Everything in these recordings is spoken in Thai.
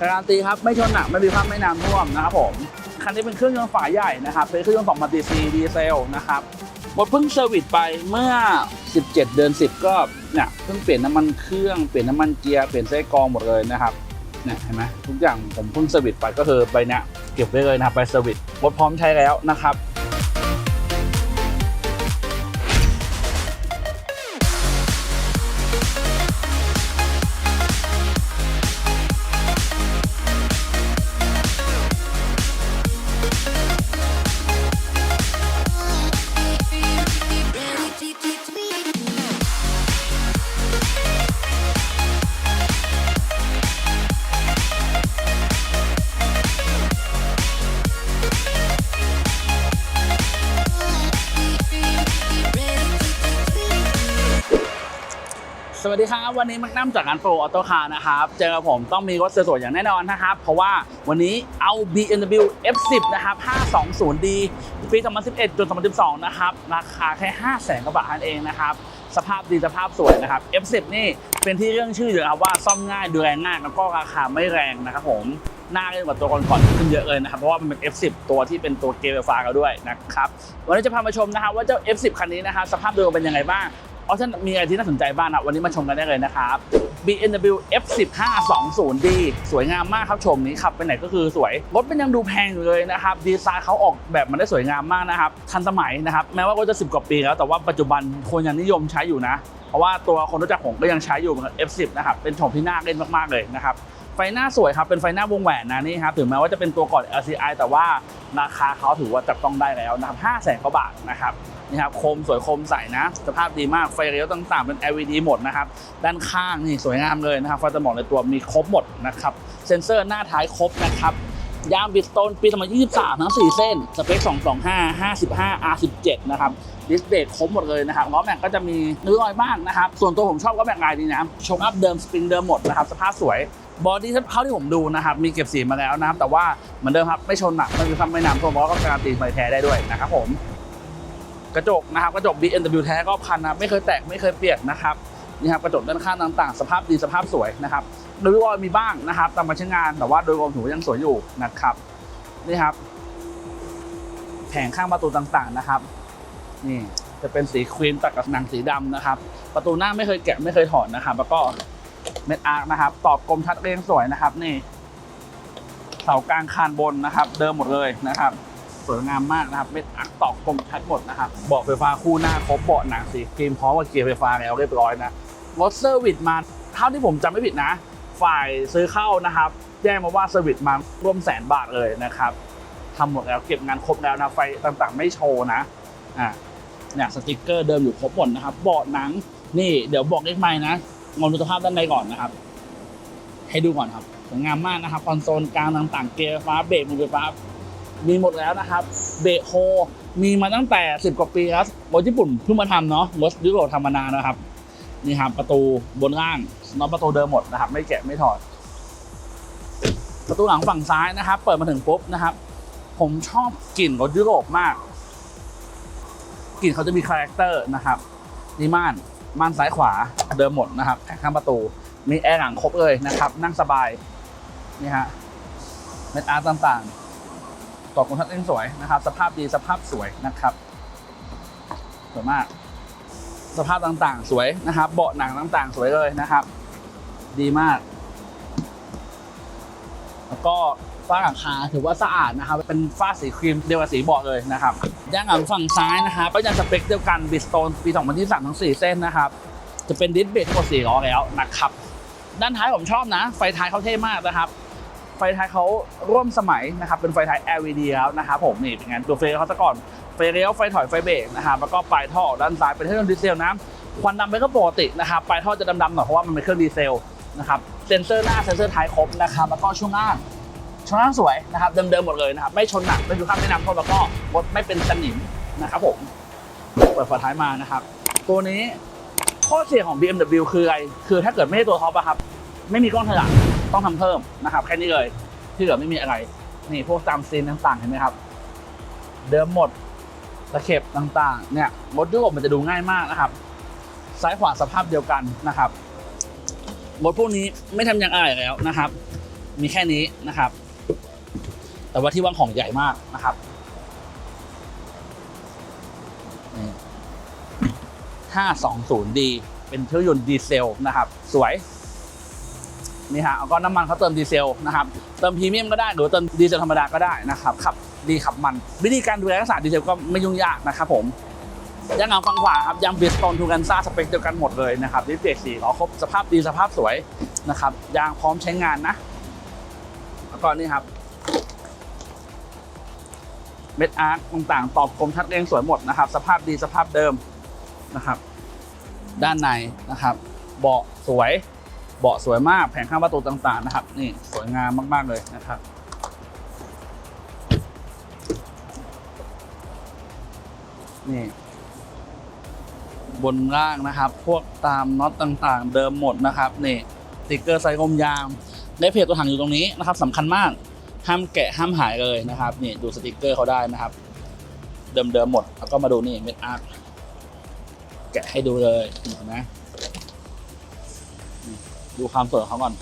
การันตีครับไม่ชนหนักไม่มีภาพไม่น้ำท่วมนะครับผมคันนี้เป็นเครื่องยนต์ฝาใหญ่นะครับเป็นเครื่องยนต์2มัลติซีดีเซลนะครับหมดเพิ่งเซอร์วิสไปเมื่อ 17 เดือน 10 ก็เนี่ยเพิ่งเปลี่ยนน้ำมันเครื่องเปลี่ยนน้ำมันเกียร์เปลี่ยนไส้กรองหมดเลยนะครับเนี่ยเห็นไหมทุกอย่างผมเพิ่งเซอร์วิสไปก็คือใบเนี้ยเก็บไว้เลยนะครับใบเซอร์วิสรถพร้อมใช้แล้วนะครับ ดีครับ วันนี้มักนั่มจากงานโปรออโต้คาร์นะครับ เจอกับผมต้องมีรถสวยๆอย่างแน่นอนนะครับ เพราะว่าวันนี้เอา BMW F10 นะครับ 520D ปี 2011จน2012 นะครับ ราคาแค่ 5 0 0 0 0 0กว่าบาทนั่นเองนะครับ สภาพดีสภาพสวยนะครับ F10 นี่เป็นที่เรื่องชื่ออยู่แล้วครับว่าซ่อมง่ายดูแลง่ายแล้วก็ราคาไม่แรงนะครับผมน่าเล่นกว่าตัวก่อนๆขึ้นเยอะเลยนะครับ เพราะว่ามันเป็น F10 ตัวที่เป็นตัวเกมไฟฟ้ากันด้วยนะครับ วันนี้จะพามาชมนะครับว่าเจ้า F10 คันนี้นะครับสภาพโดยรวมเป็นยังไงบ้าง ออปชั่นมีอะไรที่น่าสนใจบ้างนะวันนี้มาชมกันได้เลยนะครับ BMW F10 520D สวยงามมากครับชมนี้ขับไปไหนก็คือสวย รถมันยังดูแพงอยู่เลยนะครับดีไซน์เขาออกแบบมันได้สวยงามมากนะครับ ทันสมัยนะครับแม้ว่าก็จะ10กว่าปีแล้วแต่ว่าปัจจุบันคนยังนิยมใช้อยู่นะ เพราะว่าตัวคนรู้จักผมก็ยังใช้อยู่เหมือนกับ F10 นะครับเป็นชมที่น่าเล่นมากๆเลยนะครับไฟหน้าสวยครับเป็นไฟหน้าวงแหวนนะนี่ครับถึงแม้ว่าจะเป็นตัวก่อน LCI แต่ว่า ราคาเขาถือว่าจับต้องได้แล้วนะครับ5 0 0 0 0 0กว่าบาทนะครับนี่ครับโคมสวยโคมใสนะสภาพดีมากไฟเลี้ยวต่างๆเป็น LED หมดนะครับด้านข้างนี่สวยงามเลยนะครับไฟสมองในตัวมีครบหมดนะครับเซ็นเซอร์หน้าท้ายครบนะครับยางบิดโตนปี 2023 ทั้ง 4 เส้น สเปค 225 55 R17 นะครับ ดิสเบรกครบหมดเลยนะครับ ล้อแม็กก็จะมีนื้อรอยบ้างนะครับ ส่วนตัวผมชอบล้อแม็กลายนี้นะโชคอัพเดิม สปริงเดิมหมดนะครับ สภาพสวย บอดี้เท่าที่ผมดูนะครับมีเก็บสีมาแล้วนะครับแต่ว่าเหมือนเดิมครับไม่ชนหนักไม่มีความไม่น้ำท่วมแล้วก็การันตีใบแท้ได้ด้วยนะครับผมกระจกนะครับกระจก BMW แท้ก็พันนะไม่เคยแตกไม่เคยเปียกนะครับนี่ครับกระจกด้านข้างต่างๆ สภาพดีสภาพสวยนะครับโดยรวมมีบ้างนะครับตามกาใช้งานแต่ว่าโดยรวมถือว่ายังสวยอยู่นะครับนี่ครับแผงข้างประตูต่างๆนะครับ นี่จะเป็นสีครีมตัดกับหนังสีดำนะครับ ประตูหน้าไม่เคยแกะไม่เคยถอดนะครับ แล้วก็ เม็ดอาร์คนะครับ ตอกกลมทัดเรียงสวยนะครับ นี่เสากลางคานบนนะครับ เดิมหมดเลยนะครับ สวยงามมากนะครับ เม็ดอักตอกกลมชัดหมดนะครับเบาะไฟฟ้าคู่หน้าครบเบาะหนังสีครีมพร้อมกับเกียร์ไฟฟ้าแล้วเรียบร้อยนะรถเซอร์วิสมาเท่าที่ผมจำไม่ผิดนะ ฝ่ายซื้อเข้านะครับ แจ้งมาว่าเซอร์วิสมาร่วมแสนบาทเลยนะครับทำหมดแล้วเก็บงานครบแล้วนะไฟต่างๆ ไม่โชว์นะอ่าเนี่ยสติกเกอร์เดิมอยู่ครบหมดนะครับเบาะหนังนี่เดี๋ยวบอกเลขไม้นะ มองดูสภาพด้านในก่อนนะครับ ให้ดูก่อนครับสวยงามมากนะครับคอนโซลกลางต่างๆ เกียร์ไฟฟ้าเบรกมือไฟฟ้า มีหมดแล้วนะครับ เบรกโฮมีมาตั้งแต่ 10 กว่าปีแล้วรถญี่ปุ่นเพิ่งมาทำเนาะรถยุโรปทำมานานนะครับนี่ครับประตูบนล่างน็อตประตูเดิมหมดนะครับ ไม่แกะไม่ถอด ประตูหลังฝั่งซ้ายนะครับ เปิดมาถึงปุ๊บนะครับ ผมชอบกลิ่นรถยุโรปมากกลิ่นเขาจะมีคาแรคเตอร์นะครับนี่ม่าน ม่านซ้ายขวาเดิมหมดนะครับแผงข้างประตู มีแอร์หลังครบเลยนะครับ นั่งสบายนี่ฮะเม็ดอาร์ตต่างๆต่อคุณทัศน์เล่นสวยนะครับ สภาพดีสภาพสวยนะครับสวยมาก สภาพต่างๆ สวยนะครับ เบาะหนังต่างๆ สวยเลยนะครับ ดีมาก แล้วก็ ฝ้าหลังคาถือว่าสะอาดนะครับ เป็นฝ้าสีครีมเดียวกับสีเบาะเลยนะครับย่างหลังฝั่งซ้ายนะครับก็ยังสเปคเดียวกันบิสโตนปี2023ทั้ง4เส้นนะครับ จะเป็นดิสเบรกทั้งหมด4ล้อแล้วนะครับ ด้านท้ายผมชอบนะ ไฟท้ายเขาเท่มากนะครับ ไฟท้ายเขาร่วมสมัยนะครับ เป็นไฟท้าย LED แล้วนะครับผมนี่เป็นไงตัวเฟรเขาซะก่อนไฟเลี้ยวไฟถอยไฟเบรกนะครับแล้วก็ปลายท่อด้านซ้ายเป็นเครื่องดีเซลนะควันดำเป็นก็ปกตินะครับปลายท่อจะดำๆหน่อยเพราะว่ามันเป็นเครื่องดีเซลนะครับเซนเซอร์หน้าเซนเซอร์ท้ายครบนะครับแล้วก็ช่วงล่าง ช่วงล่างสวยนะครับเดิมๆหมดเลยนะครับไม่ชนหนักไม่ดูข้ามไม่น้ำท่วมแล้วก็รถไม่เป็นสนิมนะครับผมเปิดฝาท้ายมานะครับ ตัวนี้ข้อเสียของ BMW คืออะไรคือถ้าเกิดไม่ใช่ตัวท็อปอะครับ ไม่มีกล้องถอยหลังต้องทำเพิ่มนะครับ แค่นี้เลยที่เหลือไม่มีอะไรนี่พวกตามซีนต่างๆเห็นไหมครับ เดิมหมดตะเข็บต่างๆ เนี่ยรถยุโรปมันจะดูง่ายมากนะครับ ซ้ายขวาสภาพเดียวกันนะครับรถพวกนี้ไม่ทำอย่างอะไรแล้วนะครับ มีแค่นี้นะครับ แต่ว่าที่วางของใหญ่มากนะครับห้าสองศูนย์ดีเป็นเครื่องยนต์ดีเซลนะครับ สวยนี่ฮะแล้วก็น้ำมันเขาเติมดีเซลนะครับ เติมพรีเมียมก็ได้หรือเติมดีเซลธรรมดาก็ได้นะครับขับดีขับมัน วิธีการดูแลรักษาดีเซลก็ไม่ยุ่งยากนะครับผมยางหลังฝั่งขวาครับยางบิสตอนทูกันซ่าสเปคเดียวกันหมดเลยนะครับดิสเบรกสี่ล้อครบสภาพดีสภาพสวยนะครับยางพร้อมใช้งานนะแล้วก็นี่ครับ เม็ดอาร์คต่างๆ ตอบคมชัดเรียงสวยหมดนะครับ สภาพดีสภาพเดิมนะครับ ด้านในนะครับ เบาะสวย เบาะสวยมาก แผงข้างประตูต่างๆนะครับ นี่สวยงามมากๆเลยนะครับ นี่บนล่างนะครับ พวกตามน็อตต่างๆ เดิมหมดนะครับ นี่สติกเกอร์ใส่กลมยาง ได้เพจตัวถังอยู่ตรงนี้นะครับสำคัญมาก ห้ามแกะห้ามหายเลยนะครับนี่ดูสติกเกอร์เขาได้นะครับ เดิมๆหมดแล้วก็มาดูนี่เม็ดอาร์คแกะให้ดูเลยเห็นไหมดูความสวยของเขาก่อน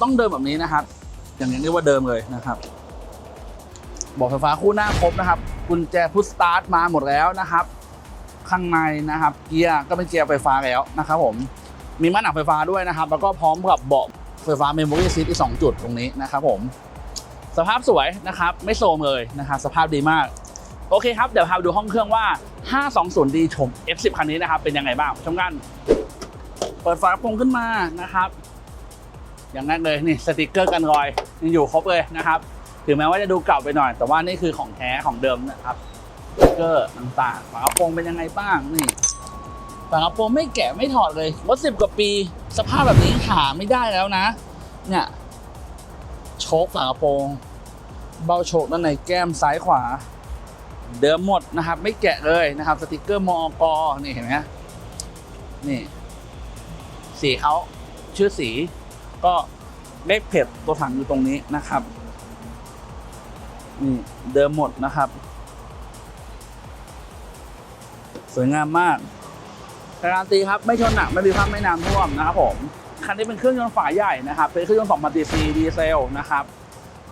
ต้องเดิมแบบนี้นะครับ อย่างนี้เรียกว่าเดิมเลยนะครับบอกไฟฟ้าคู่หน้าครบนะครับกุญแจพุชสตาร์ทมาหมดแล้วนะครับ ข้างในนะครับ เกียร์ก็เป็นเกียร์ไฟฟ้าแล้วนะครับ ผมมีม่านหนักไฟฟ้าด้วยนะครับ แล้วก็พร้อมกับเบาะ ไฟฟ้าเมมโมรี่ซีทอีก 2 จุดตรงนี้นะครับผม สภาพสวยนะครับ ไม่โทรมเลยนะครับสภาพดีมาก โอเคครับ เดี๋ยวพาไปดูห้องเครื่องว่า 520D ชม F10 คันนี้นะครับเป็นยังไงบ้างชมกัน เปิดฝากระโปรงขึ้นมานะครับ อย่างแรกเลยนี่สติกเกอร์กันรอยยังอยู่ครบเลยนะครับถึงแม้ว่าจะดูเก่าไปหน่อย แต่ว่านี่คือของแท้ของเดิมนะครับสติกเกอร์ต่างๆฝากระโปรงเป็นยังไงบ้างนี่ ฝากระโปรงไม่แกะไม่ถอดเลยรถสิบกว่าปี สภาพแบบนี้หาไม่ได้แล้วนะ เนี่ยโชคฝากระโปรง เบาโชคด้านในแก้มซ้ายขวา เดิมหมดนะครับ ไม่แกะเลยนะครับ สติกเกอร์มอกนี่เห็นไหมนี่ สีเขาชื่อสี ก็เลขเพจตัวถังอยู่ตรงนี้นะครับนี่เดิมหมดนะครับ สวยงามมาก การันตีครับไม่ชนหนักไม่มีความไม่น้ำท่วมนะครับผมคันนี้เป็นเครื่องยนต์ฝาใหญ่นะครับเป็นเครื่องยนต์2 0 0 ซีดีเซลนะครับ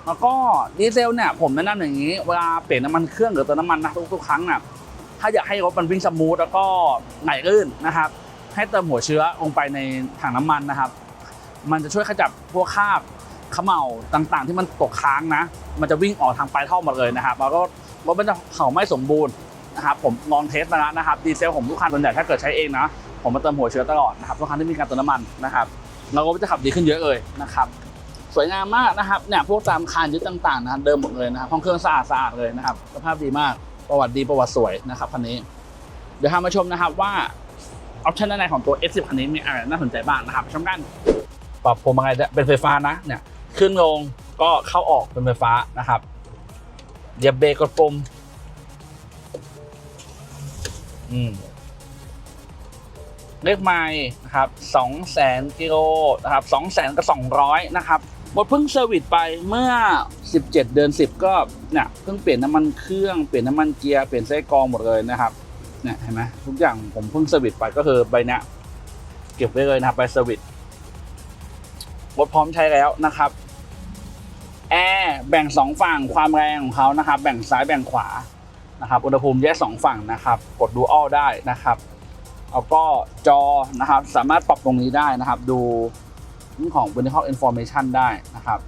แล้วก็ดีเซลเนี่ยผมแนะนำอย่างนี้เวลาเปลี่ยนน้ำมันเครื่องหรือเติมน้ำมันนะทุกๆครั้งน่ะถ้าอยากให้รถมันวิ่งสมูทแล้วก็ไหลลื่นนะครับ ให้เติมหัวเชื้อลงไปในถังน้ำมันนะครับ มันจะช่วยขจับพวกคราบขม่าต่างๆ ที่มันตกค้างนะ มันจะวิ่งออกทางปลายท่อหมดเลยนะครับ แล้วก็รถมันจะเผาไหม้สมบูรณ์ นะครับผมลองเทสมาแล้วนะครับดีเซลผมทุกคันส่วนใหญ่ถ้าเกิดใช้เองนะ ผมมาเติมหัวเชื้อตลอดนะครับทุกคันที่มีการเติมน้ำมันนะครับเราก็จะขับดีขึ้นเยอะเลยนะครับสวยงามมากนะครับเนี่ยพวกตามคานยึดต่างๆนะครับเดิมหมดเลยนะครับห้องเครื่องสะอาดสะอาดเลยนะครับสภาพดีมากประวัติดีประวัติสวยนะครับคันนี้ เดี๋ยวพามาชมนะครับว่าออปชั่นด้านในของตัว S10 คันนี้มีอะไรน่าสนใจบ้างนะครับชมกันปรับพวงมาลัยเป็นไฟฟ้านะเนี่ยขึ้นลงก็เข้าออกเป็นไฟฟ้านะครับเหยียบเบรกกดปุ่ม อืมเลขไมล์นะครับสองแสนกิโลนะครับสองแสนกับสองร้อยนะครับบดเพิ่งเซอร์วิสไปเมื่อ 17 เดือน 10 ก็เนี่ยเพิ่งเปลี่ยนน้ำมันเครื่องเปลี่ยนน้ำมันเกียร์เปลี่ยนไส้กรองหมดเลยนะครับเนี่ยเห็นไหมทุกอย่างผมเพิ่งเซอร์วิสไปก็คือใบเนี้ยเก็บไว้เลยนะครับใบเซอร์วิสรถพร้อมใช้แล้วนะครับแอร์แบ่งสองฝั่งความแรงของเขานะครับ แบ่งซ้ายแบ่งขวา นะครับอุณหภูมิแยกสองฝั่งนะครับกดดูอัลได้นะครับแล้วก็จอนะครับสามารถปรับตรงนี้ได้นะครับ ดูเรื่องของ vertical information ได้นะครับ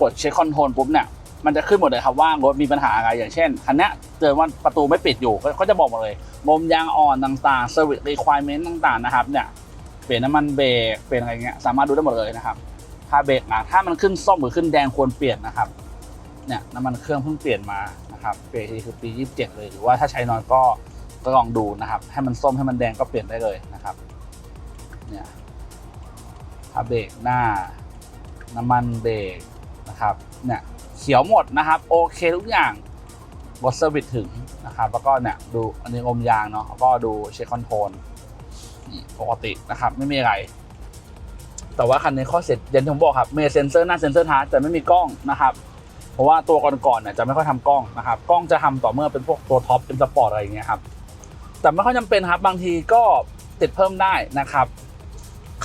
กดเช็คคอนโทรลปุ๊บเนี่ยมันจะขึ้นหมดเลยครับว่ารถมีปัญหาอะไรอย่างเช่นคันนี้เจอว่าประตูไม่ปิดอยู่ก็จะบอกหมดเลยลมยางอ่อนต่างๆ service requirement ต่างๆนะครับเนี่ยเปลี่ยนน้ำมันเบรกเปลี่ยนอะไรเงี้ยสามารถดูได้หมดเลยนะครับถ้าเบรกนะถ้ามันขึ้นส้มหรือขึ้นแดงควรเปลี่ยนนะครับเนี่ยน้ำมันเครื่องเพิ่งเปลี่ยนมา นะครับเปลี่ยนทีคือปี 27 เลย หรือว่าถ้าใช้นอยก็ก็ลองดูนะครับ ให้มันส้มให้มันแดงก็เปลี่ยนได้เลยนะครับเนี่ยถ้าเบรกหน้า น้ำมันเบรกนะครับเนี่ยเขียวหมดนะครับ โอเคทุกอย่างบทเซอร์วิสถึงนะครับ แล้วก็เนี่ยดูอันนี้อมยางเนาะแล้วก็ดูเช็คคอนโทรลปกตินะครับ ไม่มีอะไร แต่ว่าคันนี้ข้อเสียเด่นที่ผมบอกครับมีเซนเซอร์หน้าเซนเซอร์ท้ายแต่ไม่มีกล้องนะครับ ราะว่าตัวก่อนๆเนี่ยจะไม่ค่อยทำกล้องนะครับกล้องจะทำต่อเมื่อเป็นพวกตัวท็อปเป็นสปอร์ตอะไรอย่างเงี้ยครับแต่ไม่ค่อยจำเป็นครับบางทีก็ติดเพิ่มได้นะครับ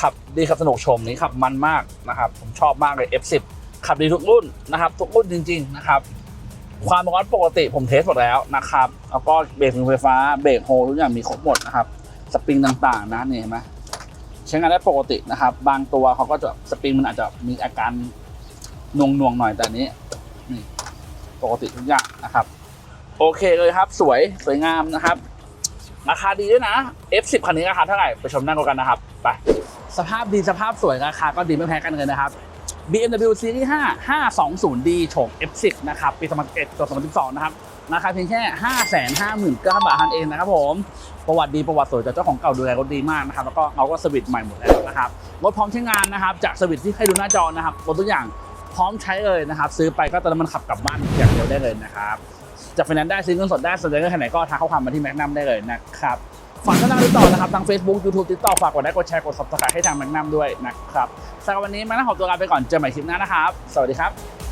ขับดีขับสนุกชมนี้ขับมันมากนะครับ ผมชอบมากเลย F10 ขับดีทุกรุ่นนะครับ ทุกรุ่นจริง ๆ นะครับ ความร้อนปกติผมเทสหมดแล้วนะครับแล้วก็เบรกมือไฟฟ้าเบรกโฮลทุกอย่างมีครบหมดนะครับสปริงต่างๆนะนี่เห็นไหมใช้งานได้ปกตินะครับ บางตัวเขาก็จะสปริงมันอาจจะมีอาการน่วงๆหน่อยแต่อันนี้ ปกติทุกอย่างนะครับ โอเคเลยครับ สวยสวยงามนะครับ ราคาดีด้วยนะ F10 คันนี้ราคาเท่าไหร่ ไปชมหน้ากันนะครับ ไป สภาพดีสภาพสวยราคาก็ดีไม่แพ้กันเลยนะครับ BMW Series 5 520D โฉม F10 นะครับ ปี 2011ตัว2012 นะครับ ราคาเพียงแค่ 559,000บาทเท่านั้นเองนะครับผม ประวัติดีประวัติสวยจากเจ้าของเก่าดูแลรถดีมากนะครับ แล้วก็เราก็สวิตช์ใหม่หมดแล้วนะครับ รถพร้อมใช้งานนะครับ จากสวิตช์ที่ให้ดูหน้าจอนะครับ รถทุกอย่าง พร้อมใช้เลยนะครับ ซื้อไปก็ตอนนั้นมันขับกลับบ้านอย่างเดียวได้เลยนะครับจะไฟแนนซ์ได้ซื้อเงินสดได้สนใจเงื่องไหนก็ทักข้อความมาที่แมกนัมได้เลยนะครับฝากช่องทางติดต่อนะครับทาง Facebook YouTube ติดต่อฝากกดไลค์กดแชร์กด subscribe ให้ทางแมกนัมด้วยนะครับสำหรับวันนี้แมกนัมขอตัวลาไปก่อนเจอกันใหม่คลิปหน้านะครับ สวัสดีครับ